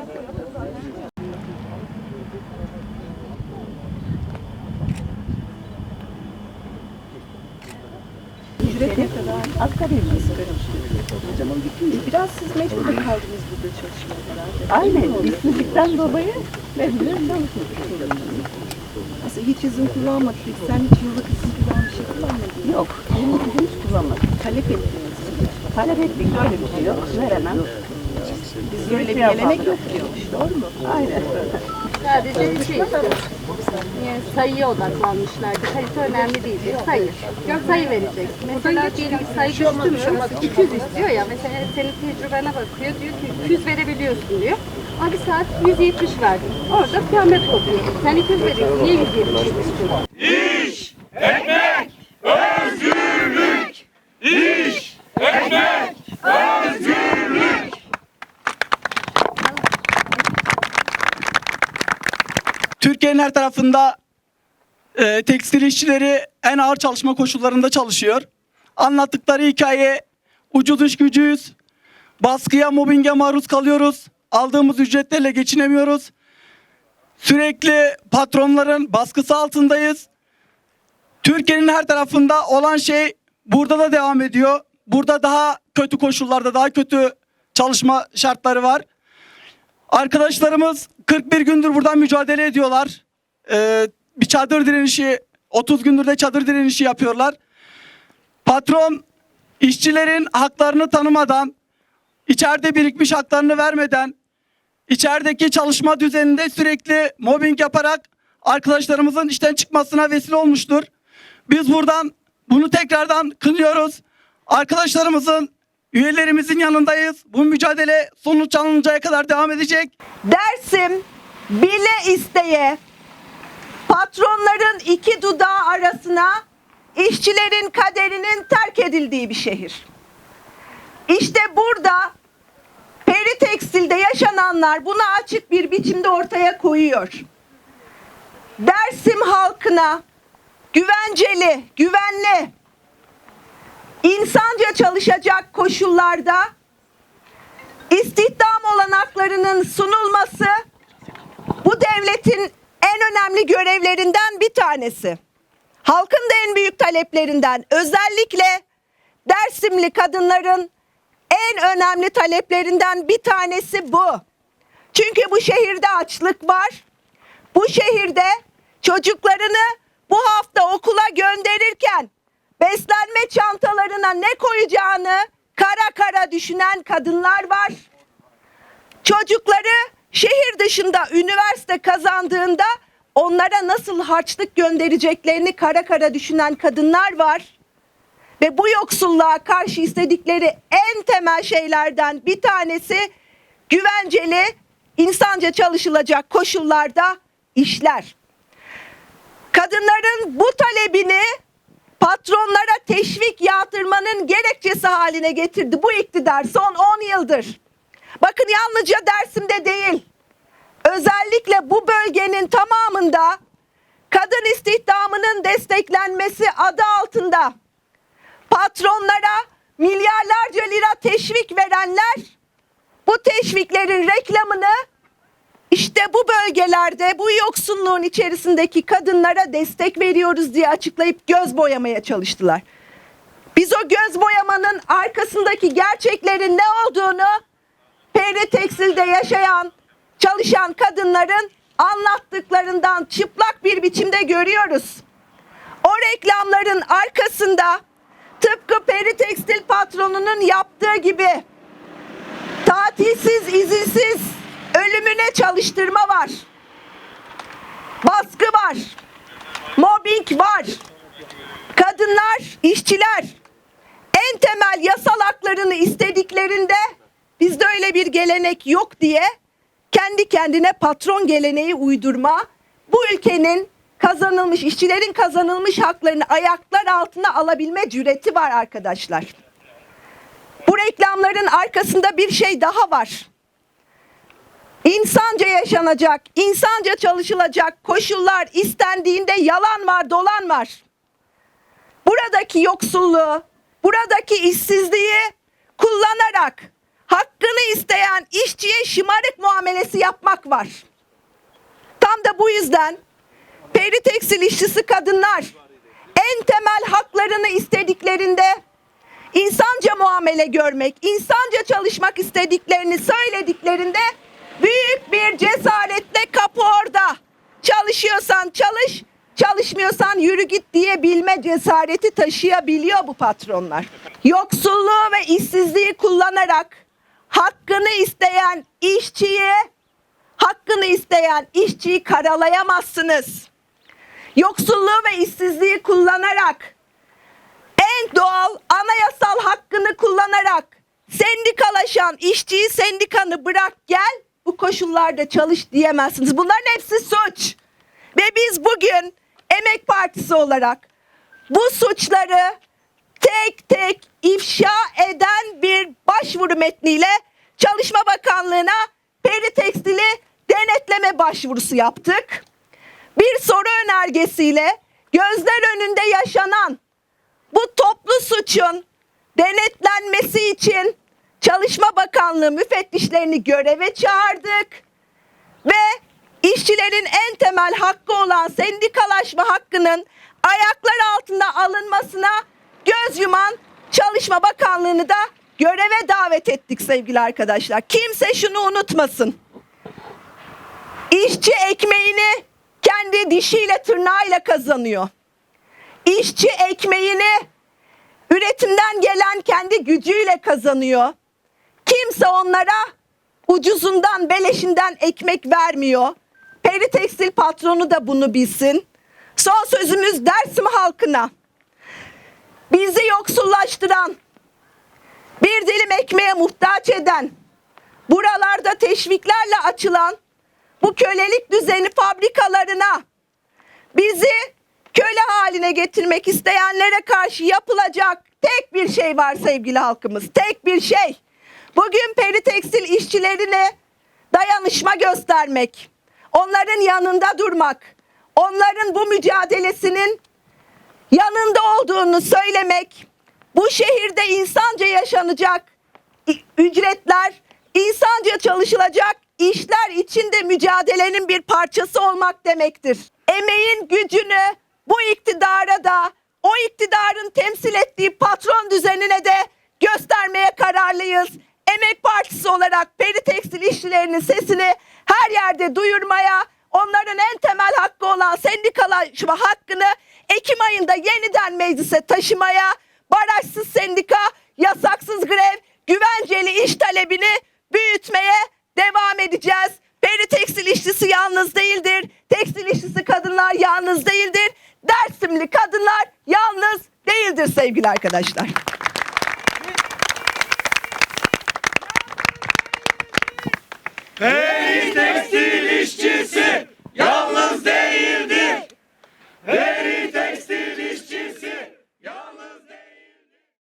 Ücreti asgari ücret. Canım bitti Biraz siz mecbur kaldınız burada çalışmaya herhalde. Aynen. İşsizlikten dolayı mecbur çalışmıyorsunuz. Aslında hiç izin kullanmadık. Sen hiç yıllık izin kullanan şey kullanmadın. Yok. Yıllık izin hiç kullanmadım. Talep ettiniz. Talep ettik. Böyle bir şey yok. Veremem. Biz böyle bir gelenek yok diyormuş. Doğru mu? Aynen. Sadece şey, sayıya odaklanmışlardı. Kalite önemli değildi. Sayı. Sayı verecek. Mesela diyelim ki sayı düştü mü? 200 istiyor ya. Mesela senin tecrübene bakıyor. Diyor ki 200 verebiliyorsun diyor. Ama bir saat 170 verdin. Orada kıyamet kopuyor. Sen 200 veriyorsun. Niye 170 istiyorsun? Türkiye'nin her tarafında e, tekstil işçileri en ağır çalışma koşullarında çalışıyor. Anlattıkları hikaye ucuz iş gücüyüz, baskıya, mobbinge maruz kalıyoruz, aldığımız ücretlerle geçinemiyoruz. Sürekli patronların baskısı altındayız. Türkiye'nin her tarafında olan şey burada da devam ediyor. Burada daha kötü koşullarda, daha kötü çalışma şartları var. Arkadaşlarımız 41 gündür buradan mücadele ediyorlar. Ee, bir çadır direnişi, 30 gündür de çadır direnişi yapıyorlar. Patron işçilerin haklarını tanımadan, içeride birikmiş haklarını vermeden, içerideki çalışma düzeninde sürekli mobbing yaparak arkadaşlarımızın işten çıkmasına vesile olmuştur. Biz buradan bunu tekrardan kınıyoruz. Arkadaşlarımızın, üyelerimizin yanındayız. Bu mücadele sonuç alınıncaya kadar devam edecek. Dersim bile isteye patronların iki dudağı arasına işçilerin kaderinin terk edildiği bir şehir. İşte burada Peri Tekstil'de yaşananlar bunu açık bir biçimde ortaya koyuyor. Dersim halkına güvenceli, güvenli, insanca çalışacak koşullarda istihdam olanaklarının sunulması bu devletin en önemli görevlerinden bir tanesi. Halkın da en büyük taleplerinden özellikle Dersimli kadınların en önemli taleplerinden bir tanesi bu. Çünkü bu şehirde açlık var. Bu şehirde çocuklarını bu hafta okula gönderirken beslenme çantalarına ne koyacağını kara kara düşünen kadınlar var. Çocukları şehir dışında üniversite kazandığında onlara nasıl harçlık göndereceklerini kara kara düşünen kadınlar var. Ve bu yoksulluğa karşı istedikleri en temel şeylerden bir tanesi güvenceli, insanca çalışılacak koşullarda işler. Kadınların bu talebini patronlara teşvik yağdırmanın gerekçesi haline getirdi bu iktidar son 10 yıldır. Bakın yalnızca Dersim'de değil, özellikle bu bölgenin tamamında kadın istihdamının desteklenmesi adı altında patronlara milyarlarca lira teşvik verenler bu teşviklerin reklamını işte bu bölgelerde bu yoksulluğun içerisindeki kadınlara destek veriyoruz diye açıklayıp göz boyamaya çalıştılar. Biz o göz boyamanın arkasındaki gerçeklerin ne olduğunu Peri Tekstil'de yaşayan, çalışan kadınların anlattıklarından çıplak bir biçimde görüyoruz. O reklamların arkasında tıpkı Peri Tekstil patronunun yaptığı gibi tatilsiz, izinsiz ölümüne çalıştırma var. Baskı var. Mobbing var. Kadınlar, işçiler en temel yasal haklarını istediklerinde bizde öyle bir gelenek yok diye kendi kendine patron geleneği uydurma bu ülkenin kazanılmış işçilerin kazanılmış haklarını ayaklar altına alabilme cüreti var arkadaşlar. Bu reklamların arkasında bir şey daha var. İnsanca yaşanacak, insanca çalışılacak koşullar istendiğinde yalan var, dolan var. Buradaki yoksulluğu, buradaki işsizliği kullanarak hakkını isteyen işçiye şımarık muamelesi yapmak var. Tam da bu yüzden peri tekstil işçisi kadınlar en temel haklarını istediklerinde insanca muamele görmek, insanca çalışmak istediklerini söylediklerinde büyük bir cesaretle kapı orada. Çalışıyorsan çalış, çalışmıyorsan yürü git diyebilme cesareti taşıyabiliyor bu patronlar. Yoksulluğu ve işsizliği kullanarak hakkını isteyen işçiyi, hakkını isteyen işçiyi karalayamazsınız. Yoksulluğu ve işsizliği kullanarak en doğal anayasal hakkını kullanarak sendikalaşan işçiyi sendikanı bırak gel bu koşullarda çalış diyemezsiniz. Bunların hepsi suç. Ve biz bugün Emek Partisi olarak bu suçları tek tek ifşa eden bir başvuru metniyle Çalışma Bakanlığı'na peri tekstili denetleme başvurusu yaptık. Bir soru önergesiyle gözler önünde yaşanan bu toplu suçun denetlenmesi için Çalışma Bakanlığı müfettişlerini göreve çağırdık ve işçilerin en temel hakkı olan sendikalaşma hakkının ayaklar altında alınmasına göz yuman Çalışma Bakanlığı'nı da göreve davet ettik sevgili arkadaşlar. Kimse şunu unutmasın. İşçi ekmeğini kendi dişiyle tırnağıyla kazanıyor. İşçi ekmeğini üretimden gelen kendi gücüyle kazanıyor. Kimse onlara ucuzundan, beleşinden ekmek vermiyor. Peri Tekstil patronu da bunu bilsin. Son sözümüz Dersim halkına. Bizi yoksullaştıran, bir dilim ekmeğe muhtaç eden, buralarda teşviklerle açılan bu kölelik düzeni fabrikalarına bizi köle haline getirmek isteyenlere karşı yapılacak tek bir şey var sevgili halkımız. Tek bir şey. Bugün peri tekstil işçilerine dayanışma göstermek, onların yanında durmak, onların bu mücadelesinin yanında olduğunu söylemek, bu şehirde insanca yaşanacak ücretler, insanca çalışılacak işler içinde mücadelenin bir parçası olmak demektir. Emeğin gücünü bu iktidara da o iktidarın temsil ettiği patron düzenine de göstermeye kararlıyız. Emek Partisi olarak peri tekstil işçilerinin sesini her yerde duyurmaya, onların en temel hakkı olan sendikalaşma hakkını Ekim ayında yeniden meclise taşımaya, barajsız sendika, yasaksız grev, güvenceli iş talebini büyütmeye devam edeceğiz. Peri tekstil işçisi yalnız değildir. Tekstil işçisi kadınlar yalnız değildir. Dersimli kadınlar yalnız değildir sevgili arkadaşlar. Tekstil işçisi yalnız değildir. Hey!